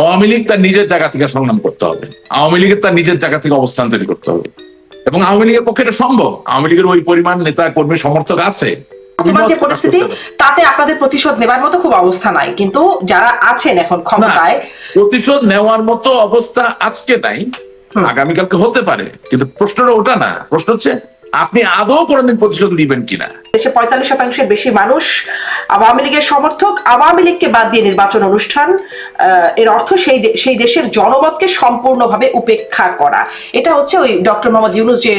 আওয়ামী লীগ তার নিজের জায়গা থেকে সংগ্রাম করতে হবে। আওয়ামী লীগের তার নিজের জায়গা থেকে অবস্থান তৈরি করতে হবে। এবং আওয়ামী লীগের পক্ষে এটা সম্ভব। আওয়ামী লীগের ওই পরিমাণ নেতা কর্মী সমর্থক আছে। বর্তমান যে পরিস্থিতি তাতে আপনাদের প্রতিশোধ নেবার মতো খুব অবস্থা নাই। কিন্তু যারা আছেন এখন ক্ষমতায় প্রতিশোধ নেওয়ার মতো অবস্থা আজকে নাই। হুম। আগামীকালকে হতে পারে। কিন্তু প্রশ্নটা ওটা না। প্রশ্ন হচ্ছে আপনি আদৌ কোনোদিন প্রতিশোধ দিবেন কিনা? দেশে পঁয়তাল্লিশ শতাংশের বেশি মানুষ আওয়ামী লীগের সমর্থক আওয়ামী লীগকে বাদ দিয়ে নির্বাচন অনুষ্ঠান এর অর্থ সেই সেই দেশের জনমতকে সম্পূর্ণভাবে উপেক্ষা করা। এটা হচ্ছে ওই ডক্টর মোহাম্মদ ইউনুস যে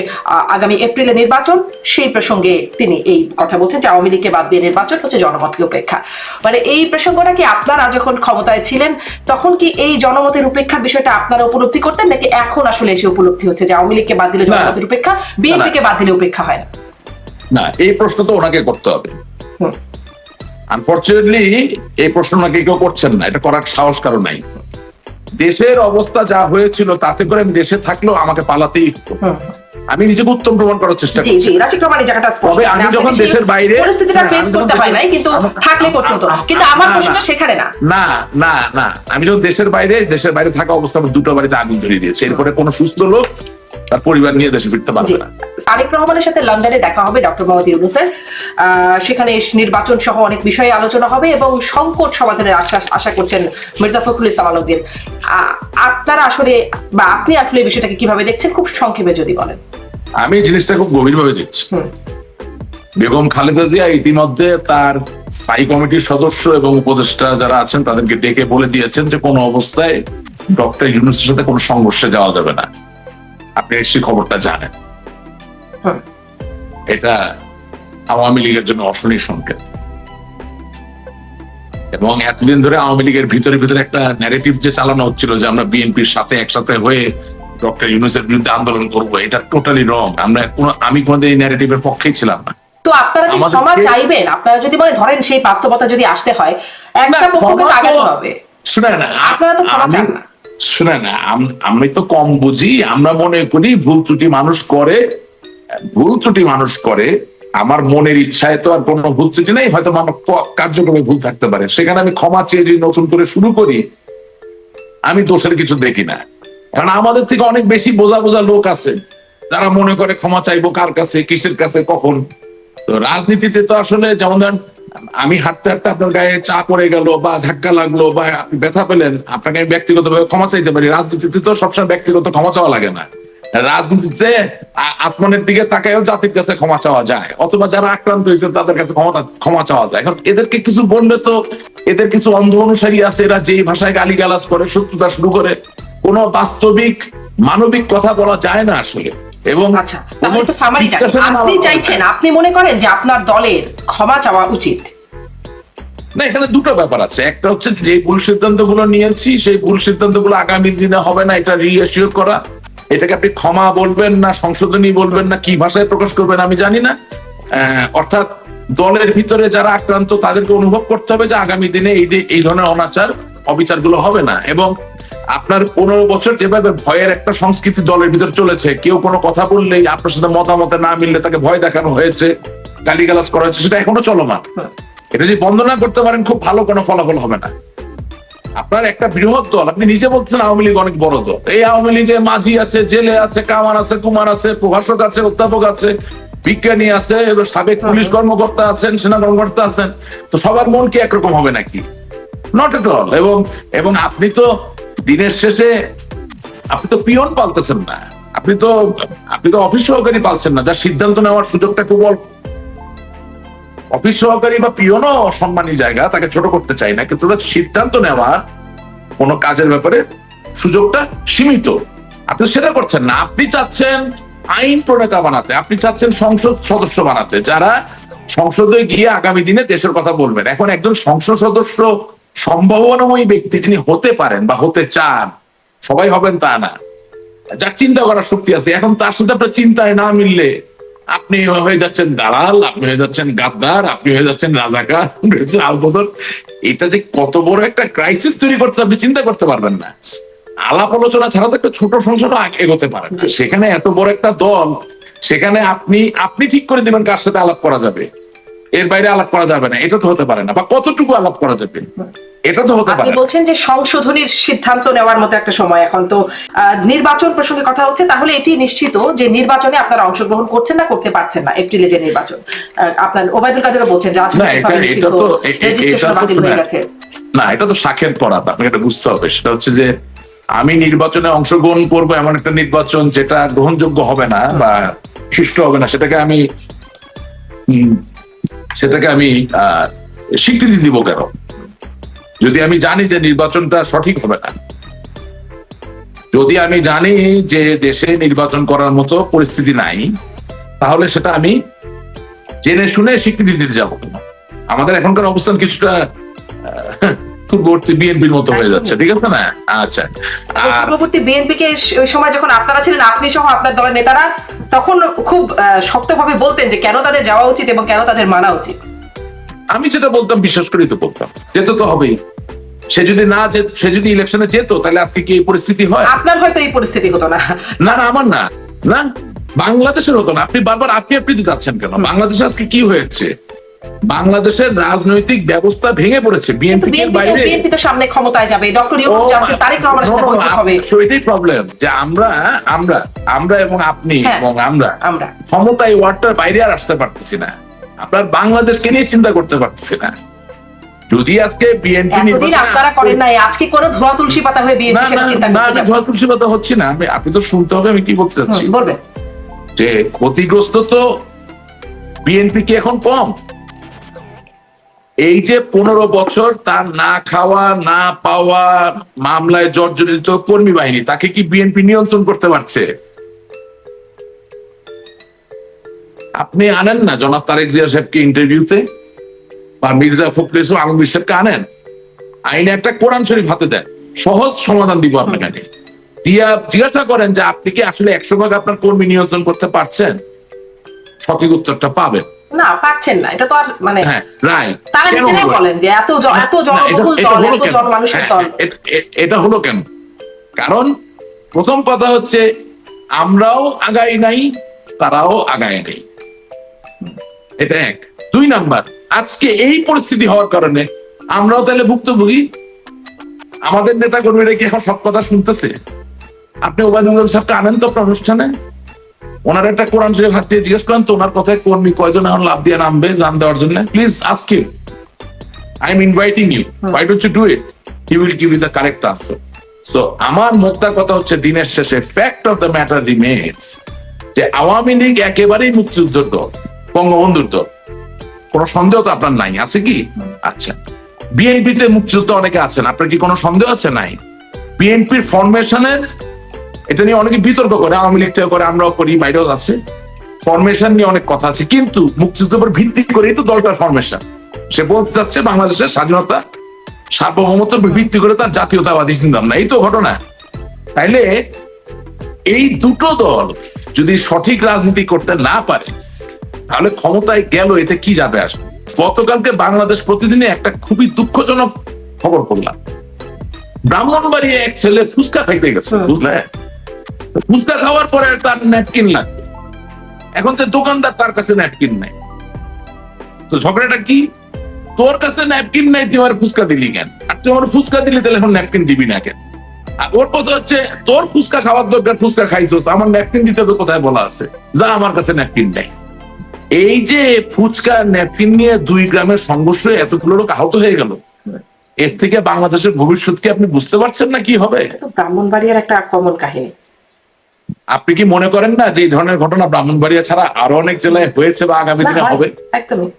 আগামী এপ্রিলে নির্বাচন সেই প্রসঙ্গে তিনি এই কথা বলছেন যে আওয়ামী লীগকে বাদ দিয়ে নির্বাচন হচ্ছে জনমতকে উপেক্ষা। মানে এই প্রসঙ্গটা কি আপনারা যখন ক্ষমতায় ছিলেন তখন কি এই জনমতের উপেক্ষার বিষয়টা আপনারা উপলব্ধি করতেন নাকি এখন আসলে এসে উপলব্ধি হচ্ছে যে আওয়ামী লীগকে বাদ দিলে। জনমতের উপেক্ষা বিএনপিকে বাদ দিলে উপেক্ষা হয় না। না এই প্রশ্ন তো ওনাকে করতে হবে। আনফর্চুনেটলি এই প্রশ্ন ওনাকে কেউ করছেন না এটা করার সাহস কারও নাই। দেশের অবস্থা যা হয়েছিল তাতে করে আমি দেশে থাকলেও আমাকে পালাতেই হতো। আমি নিজেকে উত্তম প্রমাণ করার চেষ্টা করছি। রাশিক জায়গাটা স্পষ্ট। আমি মানে যখন দেশের বাইরে- পরিস্থিতিটা ফেস করতে হয় নাই কিন্তু থাকলে করতে হতো। কিন্তু আমার প্রশ্নটা। সেখানে না। না না না। আমি যখন দেশের বাইরে দেশের বাইরে থাকা অবস্থা আমার দুটো বাড়িতে আগুন ধরিয়ে দিয়েছে। এরপরে কোনো সুস্থ লোক তার পরিবার নিয়ে দেশে ফিরতে পারবে না। তারেক রহমানের সাথে লন্ডনে দেখা হবে ডক্টর মোহাম্মদ ইউনুসের সেখানে নির্বাচন সহ অনেক বিষয়ে আলোচনা হবে এবং সংকট সমাধানের আশা আশা করছেন মির্জা ফখরুল ইসলাম আলমগীর। আপনারা আসলে বা আপনি আসলে বিষয়টাকে কীভাবে দেখছেন? খুব সংক্ষেপে যদি বলেন। আমি এই জিনিসটা খুব গভীরভাবে দেখছি। বেগম খালেদা জিয়া ইতিমধ্যে তার স্থায়ী কমিটির সদস্য এবং উপদেষ্টা যারা আছেন তাদেরকে ডেকে বলে দিয়েছেন যে কোনো অবস্থায় ডক্টর ইউনুসের সাথে কোনো সংঘর্ষে যাওয়া যাবে না। আপনি নিশ্চয়ই খবরটা জানেন। এটা আওয়ামী লীগের জন্য অশনি সংকেত। এবং এতদিন ধরে আওয়ামী লীগের ভিতরে ভিতরে একটা ন্যারেটিভ যে চালানো হচ্ছিল যে আমরা বিএনপির সাথে একসাথে হয়ে ডক্টর ইউনুসের বিরুদ্ধে আন্দোলন করব এটা টোটালি রং আমরা কোনো আমি কোনোদিন এই ন্যারেটিভের পক্ষেই ছিলাম না। তো আপনারা কি ক্ষমা চাইবেন আপনারা যদি মনে ধরেন সেই বাস্তবতা যদি আসতে হয় একটা পক্ষকে ক্ষমা হবে। শুনে না আপনারা তো ক্ষমা চান না। শুনে না আমি তো কম বুঝি, আমরা মনে করি ভুল ত্রুটি মানুষ করে, ভুল ত্রুটি মানুষ করে, আমার মনের ইচ্ছায় তো আর কোনো ভুল ত্রুটি নেই, হয়তো আমার কার্যক্রমে ভুল থাকতে পারে। সেখানে আমি ক্ষমা চেয়ে যদি নতুন করে শুরু করি, আমি দোষের কিছু দেখি না। কারণ আমাদের থেকে অনেক বেশি বোঝা বোঝা লোক আছে, যারা মনে করে ক্ষমা চাইব কার কাছে, কিসের কাছে, কখন? তো রাজনীতিতে তো আসলে যেমন ধরেন আমি হাঁটতে হাঁটতে আপনার গায়ে চা পড়ে গেল বা ধাক্কা লাগল বা আপনি ব্যথা পেলেন, আপনাকে আমি ব্যক্তিগতভাবে ক্ষমা চাইতে পারি। রাজনীতিতে তো সবসময় ব্যক্তিগত ক্ষমা চাওয়া লাগে না। রাজনীতিতে আসমানের দিকে তাকায়ও জাতির কাছে ক্ষমা চাওয়া যায়, অথবা যারা আক্রান্ত হয়েছে তাদের কাছে ক্ষমতা ক্ষমা চাওয়া যায়। এখন এদেরকে কিছু বললে তো এদের কিছু অন্ধ অনুসারী আছে, এরা যেই ভাষায় গালি গালিগালাজ করে, শত্রুতা শুরু করে। কোনো বাস্তবিক, মানবিক কথা বলা যায় না আসলে। এবং আচ্ছা তাহলে একটু সামারিটা আপনি চাইছেন আপনি মনে করেন যে আপনার দলের ক্ষমা চাওয়া উচিত? না এখানে দুটো ব্যাপার আছে। একটা হচ্ছে যে ভুল সিদ্ধান্তগুলো নিয়েছি সেই ভুল সিদ্ধান্তগুলো আগামী দিনে হবে না এটা রিএসিওর করা। এটাকে আপনি ক্ষমা বলবেন না সংশোধনী বলবেন না কি ভাষায় প্রকাশ করবেন আমি জানি না। আহ, অর্থাৎ দলের ভিতরে যারা আক্রান্ত তাদেরকে অনুভব করতে হবে যে আগামী দিনে এই এই ধরনের অনাচার অবিচারগুলো হবে না। এবং আপনার পনেরো বছর যেভাবে ভয়ের একটা সংস্কৃতি দলের ভিতরে চলেছে কেউ কোনো কথা বললেই আপনার সাথে মতামতে না মিললে তাকে ভয় দেখানো হয়েছে গালিগালাজ করা হয়েছে সেটা এখনও চলমান। এটা যদি বন্ধ না করতে পারেন খুব ভালো কোনো ফলাফল হবে না। আপনার একটা বৃহৎ দল আপনি নিজে বলছেন আওয়ামী লীগ অনেক বড় দল। এই আওয়ামী লীগে মাঝি আছে জেলে আছে কামার আছে কুমার আছে প্রভাষক আছে অধ্যাপক আছে বিজ্ঞানী আছে সাবেক পুলিশ কর্মকর্তা আছেন সেনা কর্মকর্তা আছেন। তো সবার মন কি একরকম হবে নাকি? নট এট অল এবং এবং আপনি তো দিনের শেষে, আপনি তো পিয়ন পালতেছেন না। আপনি তো আপনি তো অফিস সহকারী পালছেন না। যার সিদ্ধান্ত নেওয়ার সুযোগটা খুব অল্প। অফিস সহকারী বা পিয়নও সম্মানী জায়গা, তাকে ছোট করতে চাই না। কিন্তু তার সিদ্ধান্ত নেওয়া কোনো কাজের ব্যাপারে সুযোগটা সীমিত। আপনি সেটা করছেন না। আপনি চাচ্ছেন আইন প্রণেতা বানাতে। আপনি চাচ্ছেন সংসদ সদস্য বানাতে। যারা সংসদে গিয়ে আগামী দিনে দেশের কথা বলবেন। এখন একজন সংসদ সদস্য সম্ভাবনাময়ী ব্যক্তি যিনি হতে পারেন বা হতে চান সবাই হবেন তা না। যার চিন্তা করার শক্তি আছে এখন তার সাথে আপনার চিন্তায় না মিললে আপনি হয়ে যাচ্ছেন দালাল আপনি হয়ে যাচ্ছেন গাদ্দার আপনি হয়ে যাচ্ছেন রাজাকার আলবদর। এটা যে কত বড় একটা ক্রাইসিস তৈরি করতে আপনি চিন্তা করতে পারবেন না। আলাপ আলোচনা ছাড়া তো একটা ছোট সংসদও আগে এগোতে পারেন। সেখানে এত বড় একটা দল সেখানে আপনি আপনি ঠিক করে দিবেন কার সাথে আলাপ করা যাবে। এর বাইরে আলাপ করা যাবে না এটা তো হতে পারে না বা কতটুকু আলাপ করা যাবে? এটা তো হতে আপনি পারে না। বলছেন যে সংশোধনীর সিদ্ধান্ত নেওয়ার মতো একটা সময় এখন তো নির্বাচন প্রসঙ্গে কথা হচ্ছে তাহলে এটি নিশ্চিত যে নির্বাচনে আপনারা অংশগ্রহণ করছেন না করতে পারছেন না এপ্রিলে যে নির্বাচন। আপনার ওবায়দুল কাদেরও বলছেন না এটা তো এ- এ- রেজিস্ট্রেশন এটা বাতিল হয়ে গেছে। না এটা তো শাখের পরাত আপনাকে এটা বুঝতে হবে। সেটা হচ্ছে যে আমি নির্বাচনে অংশগ্রহণ করব এমন একটা নির্বাচন যেটা গ্রহণযোগ্য হবে না বা সুষ্ঠু হবে না সেটাকে আমি সেটাকে আমি স্বীকৃতি দিব কেন? যদি আমি জানি যে নির্বাচনটা সঠিক হবে না, যদি আমি জানি যে দেশে নির্বাচন করার মতো পরিস্থিতি নাই, তাহলে সেটা আমি জেনে শুনে স্বীকৃতি দিতে যাব কেন? আমাদের এখনকার অবস্থান কিছুটা পূর্ববর্তী বিএনপির মতো হয়ে যাচ্ছে ঠিক আছে না? আচ্ছা আর পূর্ববর্তী বিএনপি কে ওই সময় যখন আপনারা ছিলেন আপনি সহ আপনার দলের নেতারা তখন খুব শক্তভাবে বলতেন যে কেন তাদের যাওয়া উচিত এবং কেন তাদের মানা উচিত। আমি যেটা বলতাম বিশ্বাস করেই তো বলতাম যেতে তো হবেই। সে যদি না যেত সে যদি ইলেকশনে যেত তাহলে আজকে কি এই পরিস্থিতি হয়? আপনার হয়তো এই পরিস্থিতি হতো না। না না আমার না। না বাংলাদেশের হতো না। আপনি বারবার আপনি আপনি যাচ্ছেন কেন? বাংলাদেশে আজকে কি হয়েছে? বাংলাদেশের রাজনৈতিক ব্যবস্থা ভেঙে পড়েছে। বিএনপি এর বাইরে বিএনপি তো সামনে ক্ষমতায় যাবে। ডক্টর ইউনুস যাচ্ছে তারেক রহমানের সাথে বৈঠক হবে। প্রবলেম যে আমরা আমরা আমরা এবং আপনি হ্যাঁ। এবং আমরা আমরা। ক্ষমতা এই ওয়ার্ডটার বাইরে আর আসতে পারতেছি না। আমরা বাংলাদেশকে নিয়ে চিন্তা করতে পারতেছি না। যদি আজকে বিএনপি এতদিন আপনারা করেন নাই আজকে কোনো ধোয়া তুলসী পাতা হয়ে বিএনপি সেটা না চিন্তা না করতে আমি ধোয়া তুলসী পাতা হচ্ছি না। আমি আপনি তো শুনতে হবে আমি কি বলতে চাচ্ছি? বলবেন। যে ক্ষতিগ্রস্ত তো বিএনপি কি এখন কম। এই যে পনেরো বছর তার না খাওয়া, না পাওয়া মামলায় জর্জরিত কর্মী বাহিনী, তাকে কি বিএনপি নিয়ন্ত্রণ করতে পারছে? আপনি আনেন না? জনাব তারেক জিয়া সাহেবকে ইন্টারভিউতে বা মির্জা ফখরুল ইসলাম, আলমগীর সাহেবকে আনেন? আইনে একটা কোরআন শরীফ হাতে দেন। সহজ সমাধান দিব আপনাকে। দিয়া জিজ্ঞাসা করেন যে আপনি কি আসলে একশো ভাগ আপনার কর্মী নিয়ন্ত্রণ করতে পারছেন? সঠিক উত্তরটা পাবেন। না না। এটা তো আর মানে হ্যাঁ তারা নিজেরাই বলেন যে এত এত জনবহুল দল এত জনমানুষের হ্যাঁ, দল। এটা হলো কেন? কারণ প্রথম কথা হচ্ছে আমরাও আগাই নাই তারাও আগায় নেই। এটা এক। দুই নাম্বার আজকে এই পরিস্থিতি হওয়ার কারণে আমরাও তাহলে ভুক্তভোগী। আমাদের নেতা কর্মীরা কি এখন সব কথা শুনতেছে? আপনি ওবায়দুল কাদের সাহেবকে আনেন তো আপনার অনুষ্ঠানে? ওনার একটা কোরআন শরীফ হাত দিয়ে জিজ্ঞেস করেন তো ওনার কথায় কর্মী কয়জন এখন লাভ দিয়ে নামবে জান দেওয়ার জন্য? Please ask him I am inviting you why don't you do it he will give you the correct answer so আমার মোদ্দা কথা হচ্ছে দিনের শেষে fact of the matter remains যে আওয়ামী লীগ একেবারেই মুক্তিযুদ্ধের দল বঙ্গবন্ধুর দল। কোনো সন্দেহ তো আপনার নাই? আছে কি? আচ্ছা। বিএনপিতে মুক্তিযুদ্ধ অনেকে আছেন। আপনার কি কোনো সন্দেহ আছে? নাই। বিএনপির ফরমেশনের এটা নিয়ে অনেকে বিতর্ক করে আওয়ামী লীগ থেকে করে আমরাও করি বাইরেও আছে ফরমেশন নিয়ে অনেক কথা আছে কিন্তু মুক্তিযুদ্ধের উপর ভিত্তি করেই তো দলটার ফরমেশন সে বলতে চাচ্ছে বাংলাদেশের স্বাধীনতা সার্বভৌমত্ব ভিত্তি করে তার জাতীয়তাবাদী চিন্তাভাবনা এই তো ঘটনা। তাইলে এই দুটো দল যদি সঠিক রাজনীতি করতে না পারে তাহলে ক্ষমতায় গেল এতে কি যাবে আসবে গতকালকে বাংলাদেশ প্রতিদিনে একটা খুবই দুঃখজনক খবর পড়লাম। ব্রাহ্মণবাড়িয়া এক ছেলে ফুচকা খাইতে গেছে হুম। ফুচকা খাওয়ার পরে তার ন্যাপকিন লাগবে এখন তো দোকানদার তার কাছে ন্যাপকিন নাই। তো ঝগড়াটা কি? তোর কাছে ন্যাপকিন নাই, তুই আমার ফুচকা দিলি কেন? আর তুই আমার ফুচকা দিলি, তাহলে এখন ন্যাপকিন দিবি না কেন? আর ওর কথা হচ্ছে, তোর ফুচকা খাওয়ার দরকার, ফুচকা খাইছোস, আমার ন্যাপকিন দিতে হবে কোথায় বলা আছে? যা আমার কাছে ন্যাপকিন নেই। এই যে ফুচকা ন্যাপকিন নিয়ে দুই গ্রামের সংঘর্ষ, এতগুলো লোক আহত হয়ে গেল। এর থেকে বাংলাদেশের ভবিষ্যৎ কি আপনি বুঝতে পারছেন না কি হবে? ব্রাহ্মণবাড়িয়ার একটা কমন কাহিনী। আপনি কি মনে করেন না যে এই ধরনের ঘটনা ব্রাহ্মণবাড়িয়া ছাড়া আরও অনেক জেলায় হয়েছে বা আগামী দিনে হবে? একদমই।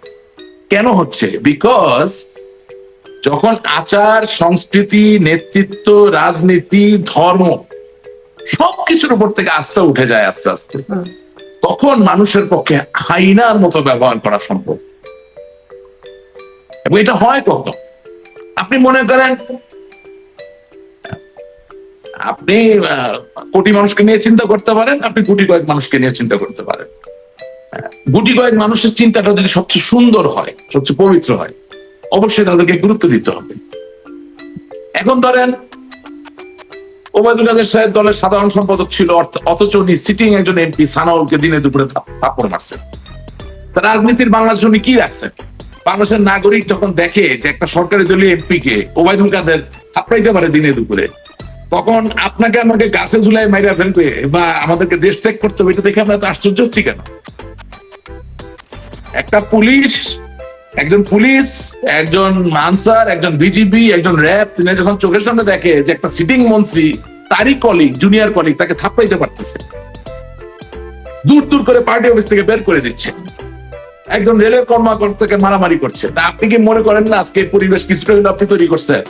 কেন হচ্ছে? বিকজ যখন আচার সংস্কৃতি নেতৃত্ব রাজনীতি ধর্ম সবকিছুর উপর থেকে আস্থা উঠে যায় আস্তে আস্তে তখন মানুষের পক্ষে হাইনার মতো ব্যবহার করা সম্ভব। এবং এটা হয় কখন? আপনি মনে করেন আপনি কোটি মানুষকে নিয়ে চিন্তা করতে পারেন, আপনি কোটি কয়েক মানুষকে নিয়ে চিন্তা করতে পারেন। গুটি কয়েক মানুষের চিন্তাটা যদি সবচেয়ে সুন্দর হয়, সবচেয়ে পবিত্র হয়, অবশ্যই তাদেরকে গুরুত্ব দিতে হবে। এখন ধরেন, ওবায়দুল কাদের সাহেব দলের সাধারণ সম্পাদক ছিল অথচ উনি সিটিং একজন এমপি সানাউলকে দিনে দুপুরে থাপ- থাপ্পড় মারছেন। তা রাজনীতির বাংলাদেশ উনি কি রাখছেন? বাংলাদেশের নাগরিক যখন দেখে যে একটা সরকারি দলীয় এমপি কে ওবায়দুল কাদের থাপড়াইতে পারে দিনে দুপুরে তখন আপনাকে আমাকে গাছে ঝুলাই মাইরা ফেলবে বা আমাদেরকে দেশ ত্যাগ করতে হবে, এটা দেখে আমরা তো আশ্চর্য হচ্ছি কেন? একটা পুলিশ, একজন পুলিশ, একজন আনসার, একজন বিজিবি, একজন র্যাব, তিনি যখন চোখের সামনে দেখে যে একটা সিটিং মন্ত্রী, তারই কলিগ জুনিয়র কলিগ তাকে থাপড়াইতে পারতেছে। দূর দূর করে পার্টি অফিস থেকে বের করে দিচ্ছে। একজন রেলের কর্মকর্তাকে মারামারি করছে। তা আপনি কি মনে করেন না আজকে পরিবেশ কিছুটা আপনি তৈরি করছেন?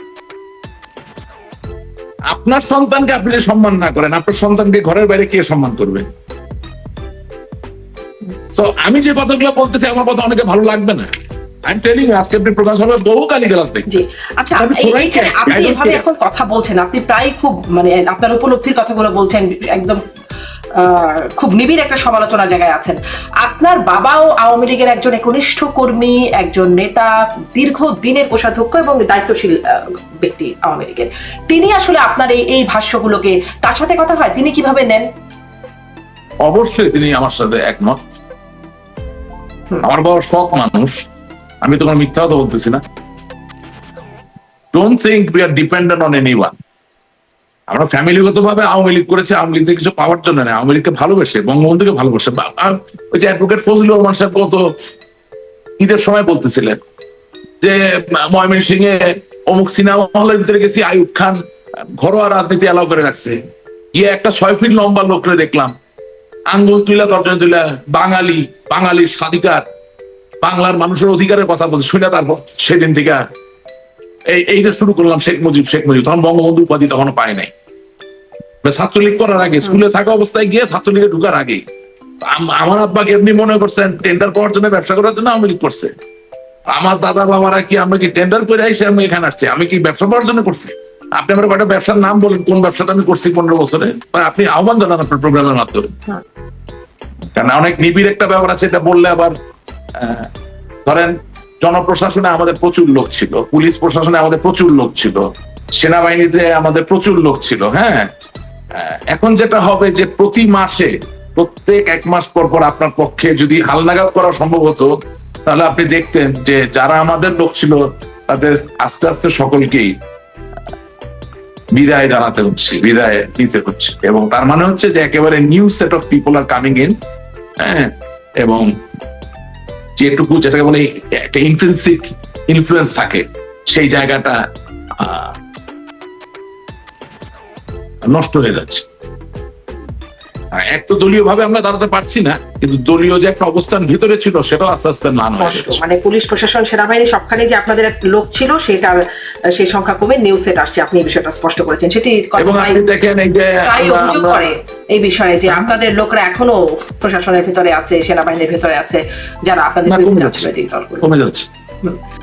আপনার সন্তানকে আপনি যে সম্মান না করেন আপনার সন্তানকে ঘরের বাইরে কে সম্মান করবে? তো আমি যে কথাগুলো বলতেছি আমার কথা অনেকে ভালো লাগবে না। আমি টেলিং আজকে আপনি প্রকাশ হবে বহু গালি গালাজ দেখবেন আচ্ছা আপনি এভাবে এখন কথা বলছেন আপনি প্রায় খুব মানে আপনার উপলব্ধির কথাগুলো বলছেন একদম খুব নিবিড় একটা সমালোচনা জায়গায় আছেন। আপনার বাবাও আওয়ামী লীগের একজন একনিষ্ঠ কর্মী একজন নেতা দীর্ঘ দিনের কোষাধ্যক্ষ এবং দায়িত্বশীল ব্যক্তি আওয়ামী লীগের। তিনি আসলে আপনার এই এই ভাষ্যগুলোকে তার সাথে কথা হয়? তিনি কীভাবে নেন? অবশ্যই তিনি আমার সাথে একমত। আমার বাবা শখ মানুষ। আমি তোমার মিথ্যা কথা বলতেছি না। Don't think we are dependent on any one আমরা ফ্যামিলিগত ভাবে আওয়ামী লীগ করেছে, আওয়ামী লীগ থেকে কিছু পাওয়ার জন্য না আওয়ামী লীগকে ভালোবেসে, বঙ্গবন্ধুকে ভালোবাসে। ওই যে অ্যাডভোকেট ফজলুর রহমান সাহেব গত ঈদের সময় বলতেছিলেন যে ময়মন সিং এ অমুক সিনেমা হলের ভিতরে গেছি আয়ুব খান ঘরোয়া রাজনীতি অ্যালাউ করে রাখছে। গিয়ে একটা ছয় ফিট লম্বা লোকরে দেখলাম। আঙ্গুল তুইলা, তর্জনী তুইলা, বাঙালি, বাঙালির স্বাধিকার, বাংলার মানুষের অধিকারের কথা বলছে শুনে তারপর সেদিন থেকে এই এই শুরু করলাম শেখ মুজিব শেখ মুজিব। তখন বঙ্গবন্ধু উপাধি তখনো পায় নাই। ছাত্রলীগ করার আগে স্কুলে থাকা অবস্থায় গিয়ে ছাত্রলীগে ঢুকার আগে আম- আমার আব্বাকে এমনি মনে করছেন টেন্ডার করার জন্য ব্যবসা করার জন্য আওয়ামী লীগ করছে? আমার দাদা বাবারা কি আমরা কি টেন্ডার করে আইসে আমি এখানে আসছি? আমি কি ব্যবসা করার জন্য করছি? আপনি আমার কটা ব্যবসার নাম বলেন কোন ব্যবসাটা আমি করছি পনেরো বছরে? আপনি আহ্বান জানান আপনার প্রোগ্রামের মাধ্যমে। হ্যাঁ। কারণ অনেক নিবিড় একটা ব্যাপার আছে এটা বললে আবার ধরেন জনপ্রশাসনে আমাদের প্রচুর লোক ছিল, পুলিশ প্রশাসনে আমাদের প্রচুর লোক ছিল, সেনাবাহিনীতে আমাদের প্রচুর লোক ছিল হ্যাঁ? এখন যেটা হবে যে প্রতি মাসে, প্রত্যেক এক মাস পর পর আপনার পক্ষে যদি হালনাগাদ করা সম্ভব হতো, তাহলে আপনি দেখতেন যে যারা আমাদের লোক ছিল, তাদের আস্তে আস্তে সকলকেই বিদায় জানাতে হচ্ছে, বিদায় দিতে হচ্ছে। এবং তার মানে হচ্ছে যে একেবারে new set of people are coming in হ্যাঁ? এবং যেটুকু যেটাকে বলে একটা ইনফ্লুয়েন্সিক ইনফ্লুয়েন্স থাকে সেই জায়গাটা নষ্ট হয়ে যাচ্ছে। এক তো দলীয় ভাবে আমরা দাঁড়াতে পারছি না কিন্তু দলীয় যে একটা অবস্থান ভিতরে ছিল সেটাও আস্তে আস্তে না হয়ে মানে পুলিশ প্রশাসন সেনাবাহিনী সবখানে যে আপনাদের একটা লোক ছিল সেটার সেই সংখ্যা কমে নিউজ সেট আসছে আপনি এই বিষয়টা স্পষ্ট করেছেন। সেটি এবং আপনি দেখেন এই যে অভিযোগ করে এই বিষয়ে যে আপনাদের লোকরা এখনও প্রশাসনের ভিতরে আছে সেনাবাহিনীর ভিতরে আছে যারা আপনাদের কমে যাচ্ছে।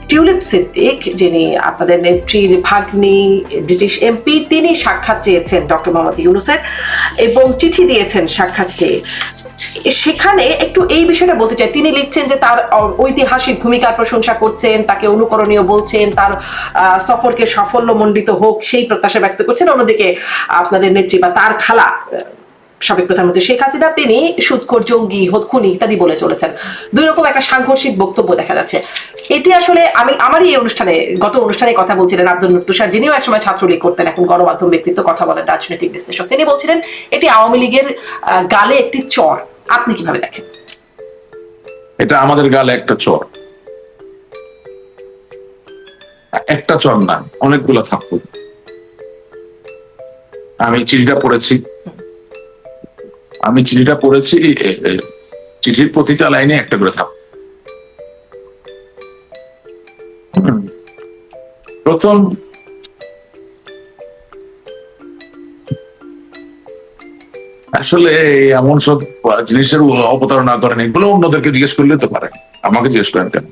টিউলিপ সিদ্দিক, যিনি আপনাদের নেত্রীর ভাগ্নি, ব্রিটিশ এমপি, তিনি সাক্ষাৎ চেয়েছেন ডক্টর মোহাম্মদ ইউনুসের এবং চিঠি দিয়েছেন সাক্ষাৎ চেয়ে। সেখানে একটু এই বিষয়টা বলতে চাই। তিনি লিখছেন যে তার ঐতিহাসিক ভূমিকার প্রশংসা করছেন, তাকে অনুকরণীয় বলছেন, তার সফরকে সাফল্যমণ্ডিত হোক, সেই প্রত্যাশা ব্যক্ত করছেন। অন্যদিকে আপনাদের নেত্রী বা তার খালা সাবেক প্রধানমন্ত্রী শেখ হাসিনা, তিনি সুৎখোর, জঙ্গি হতখুনি ইত্যাদি বলে চলেছেন। দুই রকম একটা সাংঘর্ষিক বক্তব্য দেখা যাচ্ছে। এটি আসলে আমি, আমারই এই অনুষ্ঠানে, গত অনুষ্ঠানে কথা বলছিলেন আব্দুল তুষার, যিনিও একসময় ছাত্রলীগ করতেন, এখন গণমাধ্যম ব্যক্তিত্ব, কথা বলেন রাজনৈতিক বিশ্লেষক। তিনি বলছিলেন, এটি আওয়ামী লীগের গালে একটি চর। আপনি কীভাবে দেখেন? এটা আমাদের গালে একটা চর। একটা চর না, অনেকগুলো থাপ্পু আমি চিঠিটা পড়েছি। আমি চিঠিটা পড়েছি চিঠির প্রতিটা লাইনে একটা করে থাপ প্রথম, আসলে এমন সব জিনিসের অবতারণা করেন, এগুলো অন্যদেরকে জিজ্ঞেস করলে তো পারে আমাকে জিজ্ঞেস করেন কেন?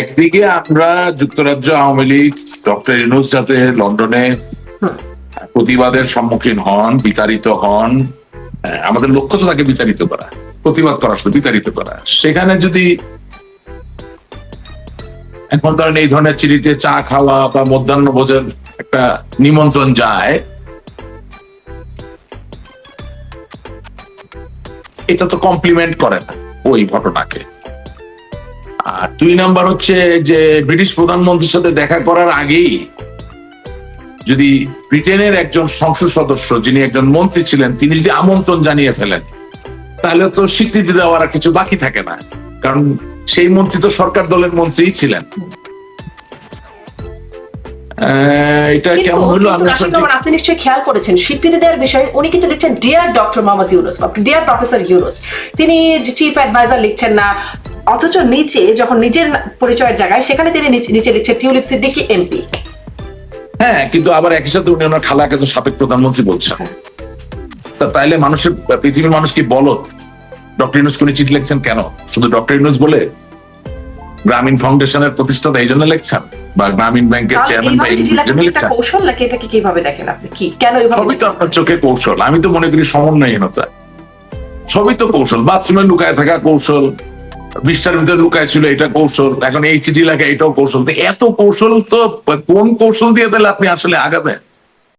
একদিকে আমরা যুক্তরাজ্য আওয়ামী লীগ, ডক্টর ইনুস যাতে লন্ডনে। প্রতিবাদের সম্মুখীন হন, বিতাড়িত হন। আমাদের লক্ষ্য তো তাকে বিতাড়িত করা, প্রতিবাদ করা শুধু, বিতাড়িত করা। সেখানে যদি এখন ধরেন এই ধরনের চিঠিতে চা খাওয়া বা মধ্যাহ্ন ভোজন একটা নিমন্ত্রণ যায়, এটা তো কমপ্লিমেন্ট করে না ওই ঘটনাকে। আর দুই নাম্বার হচ্ছে যে ব্রিটিশ প্রধানমন্ত্রীর সাথে দেখা করার আগেই যদি ব্রিটেনের একজন সংসদ সদস্য যিনি একজন মন্ত্রী ছিলেন তিনি যদি আমন্ত্রণ জানিয়ে ফেলেন তাহলে তো স্বীকৃতি দেওয়ার আর কিছু বাকি থাকে না। কারণ সেই মন্ত্রী তো সরকার দলের মন্ত্রীই ছিলেন। এটা কেমন হলো? আপনি নিশ্চয়ই খেয়াল করেছেন স্বীকৃতি দেওয়ার বিষয়ে উনি কিন্তু লিখছেন dear doctor Muhammad Yunus dear professor Yunus তিনি চিফ অ্যাডভাইজার লিখছেন না অথচ নিচে যখন নিজের পরিচয়ের জায়গায় সেখানে তিনি নিচে- নিচে লিখছেন টিউলিপ সিদ্দিকি এমপি হ্যাঁ কিন্তু আবার একই সাথে উনি ওনার খালাকে তো সাবেক প্রধানমন্ত্রী বলছেন। তা তাইলে মানুষের পৃথিবীর মানুষ কি বলত? ডক্টর ইউনুস উনি চিঠি লিখছেন কেন? শুধু ডক্টর ইউনুস বলে? গ্রামীণ ফাউন্ডেশনের প্রতিষ্ঠাতা এই জন্য লিখছেন? বা গ্রামীণ ব্যাংকের চেয়ারম্যান বা এই জন্য লিখছেন? কৌশল নাকি এটাকে কীভাবে দেখেন আপনি? কি কেন এইভাবে সবই তো আপনার চোখে কৌশল। আমি তো মনে করি সমন্বয়হীনতা। সবই তো কৌশল। বাথরুমে লুকায় থাকা কৌশল। বিষ্ঠার ভিতরে লুকায় ছিল, এটা কৌশল, এখন এই লেখা এটাও কৌশল। এত কৌশল তো, কোন কৌশল দিয়ে তাহলে আপনি আসলে আগাবেন?